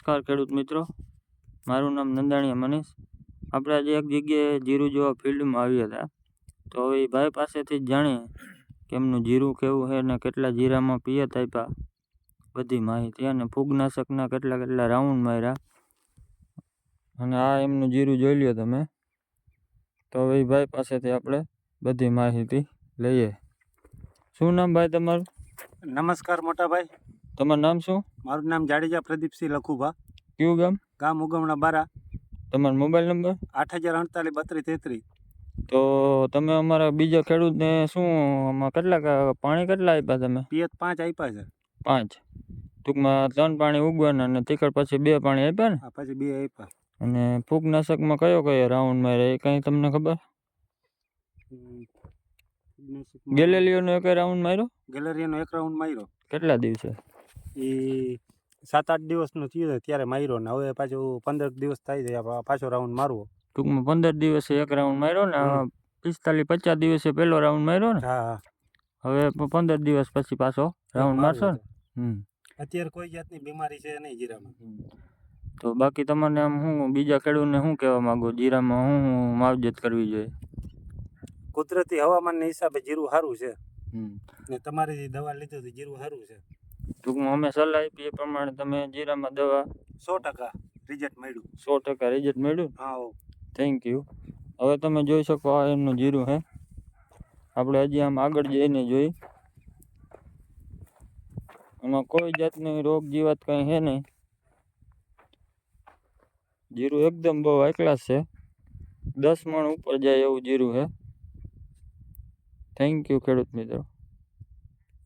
નમસ્કાર ખેડૂત મિત્રો. મારું નામ નંદાણીયા મનીષ. આપણે આજે એક જગ્યાએ જીરું જોવા ફિલ્ડમાં આવ્યા હતા. તો હવે એ ભાઈ પાસેથી જ જાણીએ કે એમનું જીરું કેવું છે અને કેટલા જીરામાં પિયત આપ્યા. બધી માહિતી અને ફૂગનાશકના કેટલા કેટલા રાઉન્ડ માર્યા. અને આ એમનું જીરું જોઈ લ્યો તમે. તો હવે એ ભાઈ પાસેથી આપણે બધી માહિતી લઈએ. શું નામ ભાઈ તમારું? નમસ્કાર મોટાભાઈ તમારું નામ શું? મારું નામ જાડેજા પ્રદીપસિંહ લખુભા. કયું ગામ? ગામ ઉગમણા બારા. તમારો મોબાઈલ નંબર? આઠ હજાર અડતાલીસ બત્રીસ તેત્રીસ. તો તમે અમારા બીજા ખેડૂતને શું આમાં કેટલા પાણી કેટલા આપ્યા તમે? પિયત પાંચ આપ્યા છે. પાંચ. ટૂંકમાં ત્રણ પાણી ઉગવાના અને તીકડ પછી બે પાણી આપ્યા ને? પછી બે આપ્યા. અને ફૂગનાશકમાં કયો કયો રાઉન્ડ મારે એ કાંઈ તમને ખબર? ગેલેરીઓનો એક રાઉન્ડ માર્યો? ગેલેરીઓનો એક રાઉન્ડ માર્યો. કેટલા દિવસે? એ સાત આઠ દિવસનું થયું ત્યારે માર્યો ને હવે પાછું પંદર દિવસ થાય છે પાછો રાઉન્ડ મારવો. ટૂંકમાં પંદર દિવસે એક રાઉન્ડ માર્યો ને. પિસ્તાલીસ પચાસ દિવસે પહેલો રાઉન્ડ માર્યો ને. હા હવે પંદર દિવસ પછી પાછો રાઉન્ડ મારશો ને? હમ. અત્યારે કોઈ જાતની બીમારી છે નહીં જીરામાં. તો બાકી તમને આમ હું બીજા ખેડૂતને શું કહેવા માગો? જીરામાં હું હું માવજત કરવી જોઈએ? કુદરતી હવામાનના હિસાબે જીરું સારું છે. ને તમારી દવા લીધું તો જીરું સારું છે. ટૂંકમાં અમે સલાહ આપી એ પ્રમાણે તમે જીરામાં દવા સો ટકા રિઝલ્ટ મળ્યું. સો ટકા રિઝલ્ટ મળ્યું? હા હો. થેન્ક યુ હવે તમે જોઈ શકો આ એમનું જીરું હે. આપણે હજી આમ આગળ જઈને જોઈ. એમાં કોઈ જાતની રોગ જીવાત કંઈ છે નહીં. જીરું એકદમ બહુ હાઈ ક્લાસ છે. દસ મણ ઉપર જાય એવું જીરું છે થેન્ક યુ ખેડૂત મિત્રો.